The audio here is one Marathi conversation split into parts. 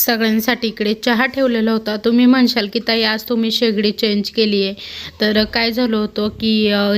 सगळ्यांसाठी इकडे चहा ठेवलेला होता. तुम्ही म्हणशाल की ताई आज तुम्ही शेगडी चेंज केली आहे तर काय झालं होतं की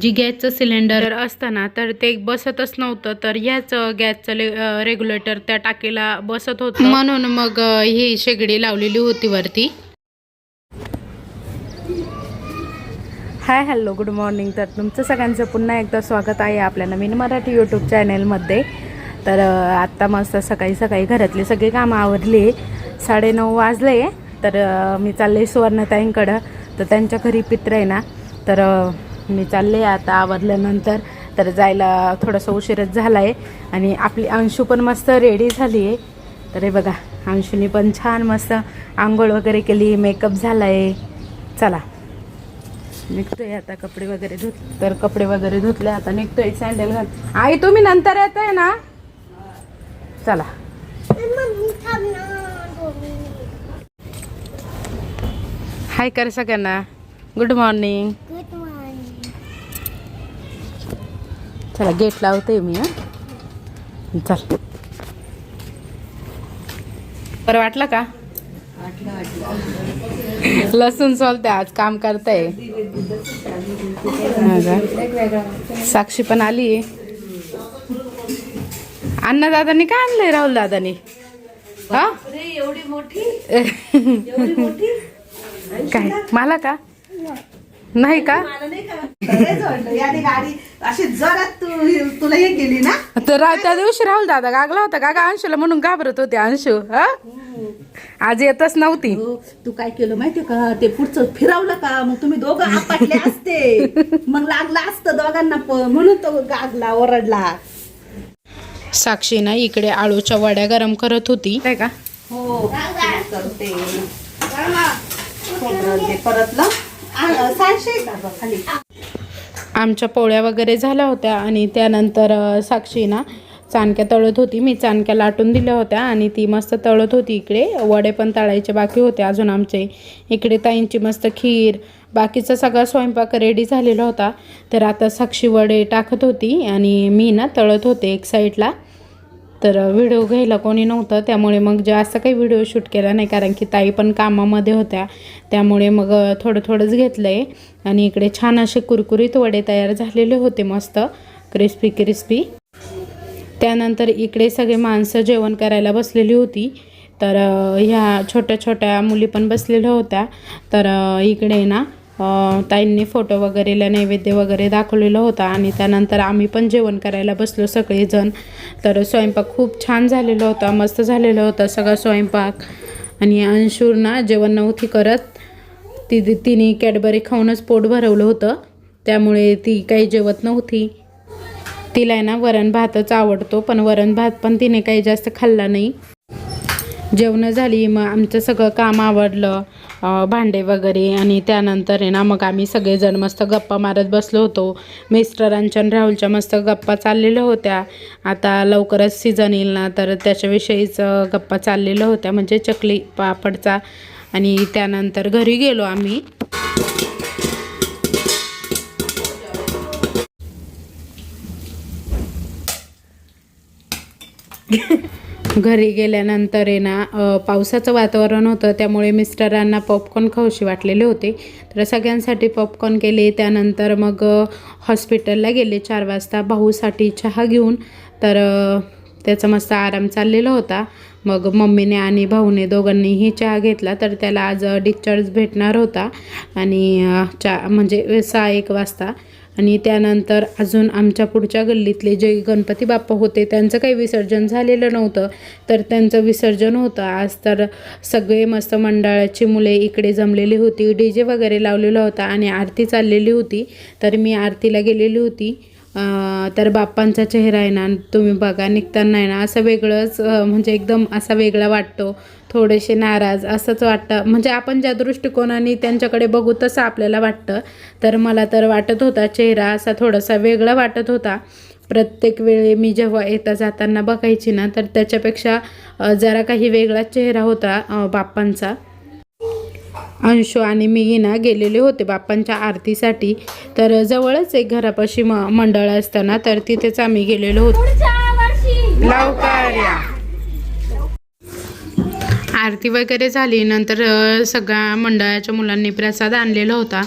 जी गॅसचं सिलेंडर असताना तर ते बसतच नव्हतं. तर ह्याच गॅसचं रेग्युलेटर त्या टाकीला बसत होतं. म्हणून मग ही शेगडी लावलेली होती वरती. Hi hello good morning. तर तुमचं सगळ्यांचं पुन्हा एकदा स्वागत आहे आपल्या नवीन मराठी यूट्यूब चॅनेलमध्ये तर आत्ता मस्त सकाळी सकाळी घरातली सगळी कामं आवरली. साडेनऊ वाजले तर मी चालले सुवर्णताईंकडं. तर त्यांच्या घरी पित्र आहे ना तर मी चालले आता आवरल्यानंतर. तर जायला थोडासा उशीरच झाला आहे आणि आपली अंशू पण मस्त रेडी झाली आहे. तर हे बघा अंशूने पण छान मस्त आंघोळ वगैरे केली मेकअप झाला आहे चला. निघतोय आता कपडे वगैरे धुत तर कपडे वगैरे धुतले आता निघतोय सँडल घाल आई तुम्ही नंतर येत आहे ना? चला. हाय कर सगळ्यांना गुड मॉर्निंग चला गेट लावते मी हां. चल. बरं वाटलं का? लसूण सोलते आज काम करताय. हा का? साक्षी पण आली. अण्णा दादानी काय आणलंय राहुल दादानी? हा? एवढी मोठी? काय? मला का? नाही का? मला नाही का? बरेच वाटलं. याने गाडी. अशी जरात तू तुला हे केली ना? तर त्या दिवशी राहुल दादा गागला होता. का गा अंशूला म्हणून घाबरत होते अंशू हा? आज येतच नव्हती. हो, तू काय केलं माहितीये का? ते पुढचं फिरवलं का? मग तुम्ही दोघं आपटले असते. मग लागला असतं दोघांना पण. म्हणून तो गागला ओरडला. साक्षी ना इकडे आळूच्या वड्या गरम करत होती. काय का? हो करते. खोबरं ते परतलं सहाशे का खाली? आमच्या पोळ्या वगैरे झाल्या होत्या आणि त्यानंतर साक्षी ना चाणक्या तळत होती. मी चाणक्या लाटून दिल्या होत्या आणि ती मस्त तळत होती इकडे. वडे पण तळायचे बाकी होते अजून आमचे. इकडे ताईंची मस्त खीर बाकीचा सगळा स्वयंपाक रेडी झालेला होता. तर आता साक्षी वडे टाकत होती आणि मी ना तळत होते एक साईडला तर व्हिडिओ घ्यायला कोणी नव्हतं. त्यामुळे मग जास्त काही व्हिडिओ शूट केला नाही कारण की ताई पण कामामध्ये होत्या. त्यामुळे मग थोडं थोडंच घेतलं आहे आणि इकडे छान असे कुरकुरीत वडे तयार झालेले होते मस्त. Crispy crispy. त्यानंतर इकडे सगळे माणसं जेवण करायला बसलेली होती. तर ह्या छोट्या छोट्या मुली पण बसलेल्या होत्या. तर इकडे ना ताईंनी फोटो वगैरेला नैवेद्य वगैरे दाखवलेला होता आणि त्यानंतर आम्ही पण जेवण करायला बसलो सगळेजण. तर स्वयंपाक खूप छान झालेला होता मस्त झालेला होता सगळा स्वयंपाक. आणि अंशूर ना जेवण नव्हती करत. ती ती- तिने कॅडबरी खाऊनच पोट भरवलं होतं. त्यामुळे ती काही जेवत नव्हती. तिला आहे ना वरण भातच आवडतो पण वरण भात पण तिने काही जास्त खाल्ला नाही. जेवणं झाली मग आमचं सगळं काम आवडलं भांडे वगैरे आणि त्यानंतर आहे ना मग आम्ही सगळेजण मस्त गप्पा मारत बसलो होतो. मिस्टरांच्या आणि राहुलच्या मस्त गप्पा चाललेल्या होत्या. आता लवकरच सीझन येईल ना तर त्याच्याविषयीच गप्पा चाललेल्या होत्या म्हणजे चकली पापडचा. आणि त्यानंतर घरी गेलो आम्ही. घरी गेल्यानंतर आहे ना पावसाचं वातावरण होतं त्यामुळे मिस्टरांना पॉपकॉर्न खाऊशी वाटलेले होते. तर सगळ्यांसाठी पॉपकॉर्न केले त्यानंतर मग हॉस्पिटलला गेले चार वाजता भाऊसाठी चहा घेऊन. तर त्याचा मस्त आराम चाललेला होता. मग मम्मीने आणि भाऊने दोघांनीही चहा घेतला तर त्याला आज डिस्चार्ज भेटणार होता. आणि चा म्हणजे सहा एक वाजता. आणि त्यानंतर अजून आमच्या पुढच्या गल्लीतले जे गणपती बाप्पा होते त्यांचं काही विसर्जन झालेलं नव्हतं. तर त्यांचं विसर्जन होतं. आज तर सगळे मस्त मंडळाची मुले इकडे जमलेली होती. डी जे वगैरे लावलेला होता आणि आरती चाललेली होती. तर मी आरतीला गेलेली होती. तर बाप्पांचा चेहरा आहे ना तुम्ही बघा निघताना आहे ना असं वेगळंच म्हणजे एकदम असा वेगळा वाटतो. थोडेसे नाराज असंच वाटतं. म्हणजे आपण ज्या दृष्टिकोनाने त्यांच्याकडे बघू तसं आपल्याला वाटतं. तर मला तर वाटत होता चेहरा असा थोडासा वेगळा वाटत होता. प्रत्येक वेळी मी जेव्हा येता जाताना बघायची ना तर त्याच्यापेक्षा जरा काही वेगळाच चेहरा होता बाप्पांचा. अंशू आणि मी ना गेलेले होते बाप्पांच्या आरतीसाठी. तर जवळच एक घरापाशी म मंडळ असताना तर तिथेच आम्ही गेलेलो होतो. लवकर या. आरती वगैरे झाली नंतर सगळ्या मंडळाच्या मुलांनी प्रसाद आणलेला होता.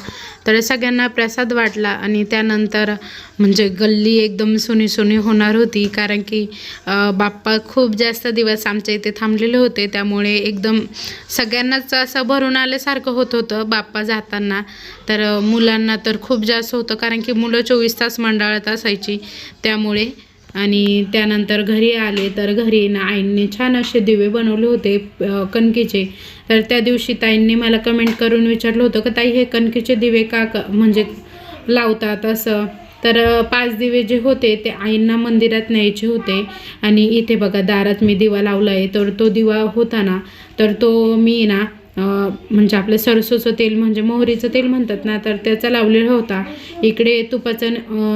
तर सगळ्यांना प्रसाद वाटला आणि त्यानंतर म्हणजे गल्ली एकदम सुनी सुनी होणार होती. कारण की बाप्पा खूप जास्त दिवस आमच्या इथे थांबलेले होते. त्यामुळे एकदम सगळ्यांनाच असं भरून आल्यासारखं होत होतं बाप्पा जाताना. तर मुलांना तर खूप जास्त होतं. कारण की मुलं चोवीस तास मंडळात असायची. त्यामुळे आणि त्यानंतर घरी आले तर घरी ना आईंनी छान असे दिवे बनवले होते कणकेचे. तर त्या दिवशी ताईंनी मला कमेंट करून विचारलं होतं की ताई हे कणकेचे दिवे का क म्हणजे लावतात असं? तर पाच दिवे जे होते ते आईंना मंदिरात न्यायचे होते. आणि इथे बघा दारात मी दिवा लावला आहे तर तो दिवा होता ना तर तो मी ना म्हणजे आपलं सरसोचं तेल म्हणजे मोहरीचं तेल म्हणतात ना तर त्याचा लावलेला होता. इकडे तुपाचं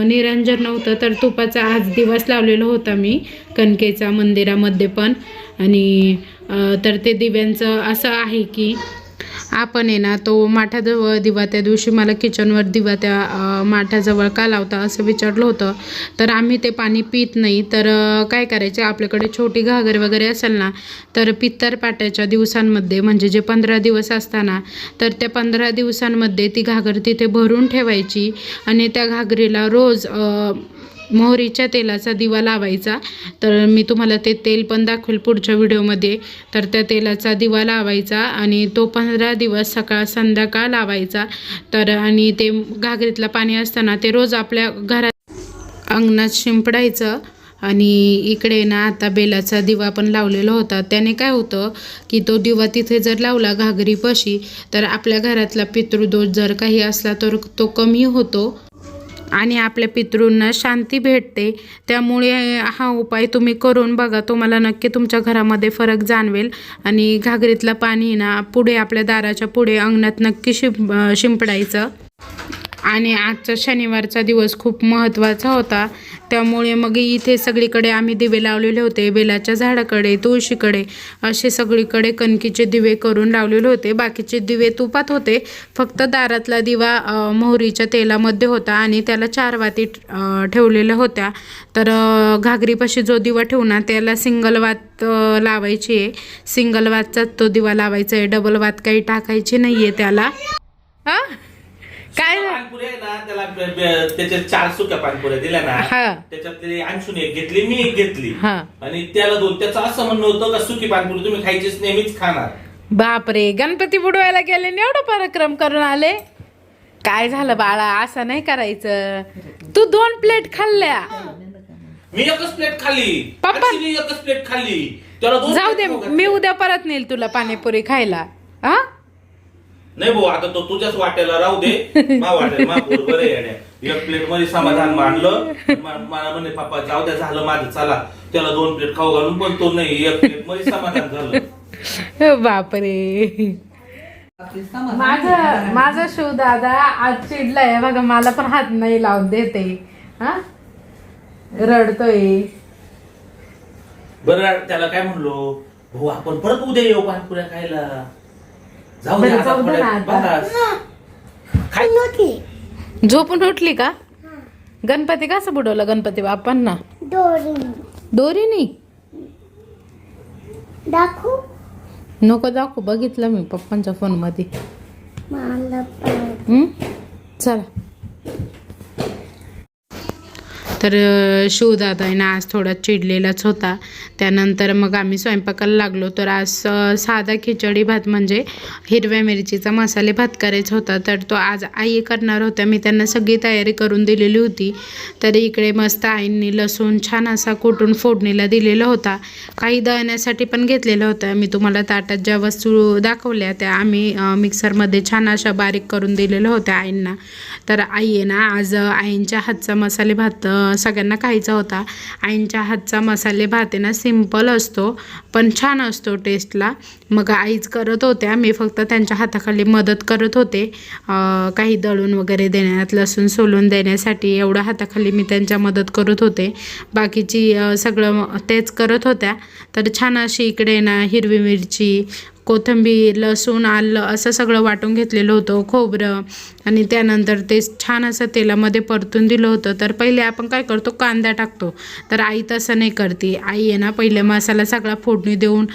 निरंजन नव्हतं तर तुपाचा आज दिवस लावलेला होता मी कणकेचा मंदिरामध्ये पण. आणि तर ते दिव्यांचं असं आहे की आपण आहे ना तो माठाजवळ दिवा त्या दिवशी मला किचनवर दिवा त्या माठाजवळ का लावता असं विचारलं होतं. तर आम्ही ते पाणी पित नाही. तर काय करायचे? आपल्याकडे छोटी घागर वगैरे असेल ना तर पित्तर पाट्याच्या दिवसांमध्ये म्हणजे जे पंधरा दिवस असताना तर त्या पंधरा दिवसांमध्ये ती घागर तिथे भरून ठेवायची आणि त्या घागरीला रोज मोहरीच्या तेलाचा दिवा लावायचा. तर मी तुम्हाला ते तेल पण दाखवेल पुढच्या व्हिडिओमध्ये. तर त्या तेलाचा दिवा लावायचा आणि तो पंधरा दिवस सकाळ संध्याकाळ लावायचा. तर आणि ते घागरीतलं पाणी असताना ते रोज आपल्या घरात अंगणात शिंपडायचं. आणि इकडे ना आता बेलाचा दिवा पण लावलेला होता. त्याने काय होतं की तो दिवा तिथे जर लावला घागरीपाशी तर आपल्या घरातला पितृदोष जर काही असला तर तो कमी होतो. आणि आपल्या पितृंना शांती भेटते. त्यामुळे हा उपाय तुम्ही करून बघा. तुम्हाला नक्की तुमच्या घरामध्ये फरक जाणवेल. आणि घागरीतलं पाणी ना पुढे आपल्या दाराच्या पुढे अंगणात नक्की शिंप शिंपडायचं. आणि आजचा शनिवारचा दिवस खूप महत्त्वाचा होता. त्यामुळे मग इथे सगळीकडे आम्ही दिवे लावलेले होते. बेलाच्या झाडाकडे तुळशीकडे असे सगळीकडे कणकीचे दिवे करून लावलेले होते. बाकीचे दिवे तुपात होते. फक्त दारातला दिवा मोहरीच्या तेलामध्ये होता आणि त्याला चार वाती ठेवलेल्या होत्या. तर घागरीपाशी जो दिवा ठेवणार त्याला सिंगल वात लावायची आहे. सिंगल वातचाच तो दिवा लावायचा आहे. डबल वात काही टाकायची नाही आहे त्याला. हां? काय? झालं? पानपुऱ्या आहे ना त्याला ब- ब- त्याच्या चार सुक्या पानपुऱ्या दिल्या ना हा. त्याच्यातली अंशून एक घेतली मी एक घेतली. हा. आणि त्याला दोन त्याचं असं म्हणणं होतं का सुकी पानपुरी तुम्ही खायचीच नेहमीच खाणार. बापरे गणपती बुडवायला गेले आणि एवढा पराक्रम करून आले? काय झालं बाळा असं नाही करायचं. तू दोन प्लेट खाल्ल्या. मी एकच प्लेट खाल्ली. पप्पा- एकच प्लेट खाल्ली. त्याला दोन जाऊ plate दे खाऊ घातले. मी उद्या परत नेईल तुला पाणीपुरी खायला. हा? नाही भाऊ आता तो तुझ्याच वाट्याला राहू दे. मा वाटेल मा पोर बरं येण्या एक प्लेटमध्ये समाधान मानलं मा- मला म्हणे पप्पा जाऊ द्या झालं माझं चला. त्याला दोन प्लेट खाऊ घालून पण तो नाही. एक प्लेटमध्ये समाधान झालं. बापरे. माझा माझा शिव दादा आज चिडलाय. बघा मला पण हात नाही लावून देते. हा? रडतोय. बरं त्याला काय म्हणलो? भाऊ आपण परत उद्या येऊ पानपुऱ्या खायला. जाऊ दे बरं, आता जाऊ दे ना थोड्या- आता. बस. खाय झोपून उठली. का? गणपती कसं बुडवलं गणपती बाप्पांना? दोरीनी. दाखवू? नको दाखवू बघितलं मी पप्पांच्या फोनमध्ये मला पण. हं? चला. तर शिव शिवदादा आहे ना आज थोडा चिडलेलाच होता. त्यानंतर मग आम्ही स्वयंपाकाला लागलो. तर आज साधा खिचडी भात म्हणजे हिरव्या मिरचीचा मसाले भात करायचा होता. तर तो आज आई करणार होत्या. मी त्यांना सगळी तयारी करून दिलेली होती. तर इकडे मस्त आईंनी लसूण छान असा कुटून फोडणीला दिलेला होता. काही दळण्यासाठी पण घेतलेलं होतं. मी तुम्हाला ताटात ज्या वस्तू दाखवल्या त्या आम्ही मिक्सरमध्ये छान अशा बारीक करून दिलेल्या होत्या आईंना. तर आई आहे ना आज आईंच्या हातचा मसाले भात सगळ्यांना खायचा होता. आईंच्या हातचा मसाले भात आहे ना सिंपल असतो पण छान असतो टेस्टला मग आईच करत होत्या. मी फक्त त्यांच्या हाताखाली मदत करत होते. काही दळून वगैरे देण्यात लसूण सोलून देण्यासाठी एवढं हाताखाली मी त्यांच्या मदत करत होते. बाकीची सगळं तेच करत होत्या. तर छान अशी इकडे ना हिरवी मिरची कोथिंबीर लसूण आलं असं सगळं वाटून घेतलेलं होतं. खोबरं आणि त्यानंतर ते छान असं तेलामध्ये परतून दिलं होतं. तर पहिले आपण काय करतो? कांदा टाकतो. तर आई तसं नाही करते. आई आहे ना पहिले मसाला सगळा फोडणी देऊन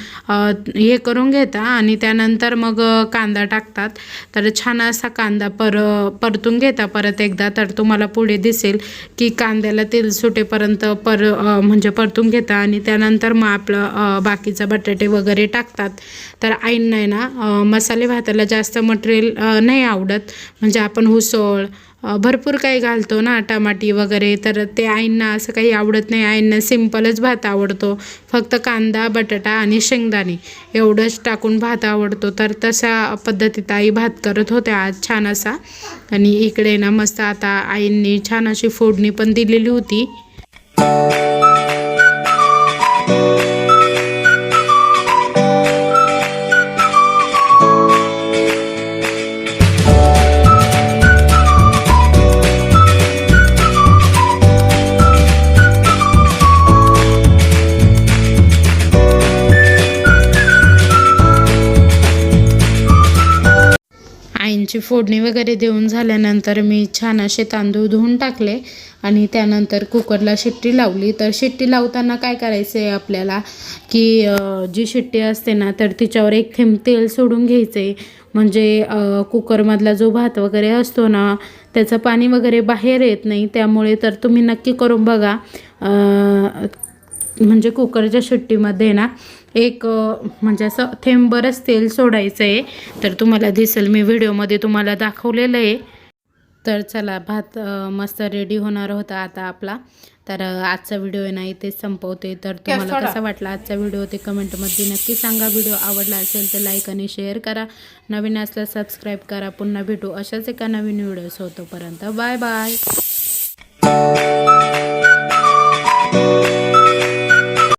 हे करून घेता आणि त्यानंतर मग कांदा टाकतात. तर छान असा कांदा पर परतून घेता. परत एकदा तर तुम्हाला पुढे दिसेल की कांद्याला तेल सुटेपर्यंत पर म्हणजे परतून घेता आणि त्यानंतर मग आपलं बाकीचा बटाटे वगैरे टाकतात. तर आईंना आहे ना मसाले भाताला जास्त मटेरियल नाही आवडत. म्हणजे म्हणजे आपण उसळ भरपूर काही घालतो ना टमाटी वगैरे. तर ते आईंना असं काही आवडत नाही. आईंना सिम्पलच भात आवडतो. फक्त कांदा बटाटा आणि शेंगदाणे एवढंच टाकून भात आवडतो. तर तशा पद्धतीत आई भात करत होत्या. आज छान असा. आणि इकडे ना मस्त आता आईंनी छान अशी फोडणी पण दिलेली होती. फोडणी वगैरे देऊन झाल्यानंतर मी छान असे तांदूळ धुवून टाकले आणि त्यानंतर कुकरला शिट्टी लावली. तर शिट्टी लावताना काय करायचं आहे आपल्याला की जी शिट्टी असते ना तर तिच्यावर एक थेंब तेल सोडून घ्यायचं. आहे म्हणजे कुकरमधला जो भात वगैरे असतो ना त्याचं पाणी वगैरे बाहेर येत नाही. त्यामुळे तर तुम्ही नक्की करून बघा. म्हणजे कुकरच्या शिट्टीमध्ये ना एक म्हणजे असं थेंबरच तेल सोडायचं आहे तर तुम्हाला दिसेल मी व्हिडिओमध्ये तुम्हाला दाखवलेलं आहे. तर चला भात मस्त रेडी होणार होता आता आपला. तर आजचा व्हिडिओ आहे ना इथेच संपवते. तर तुम्हाला कसा वाटला आजचा व्हिडिओ ते कमेंटमध्ये नक्की सांगा. व्हिडिओ आवडला असेल तर लाईक आणि शेअर करा. नवीन असल्यास सबस्क्राईब करा. पुन्हा भेटू अशाच एका नवीन व्हिडिओ होतोपर्यंत. Bye bye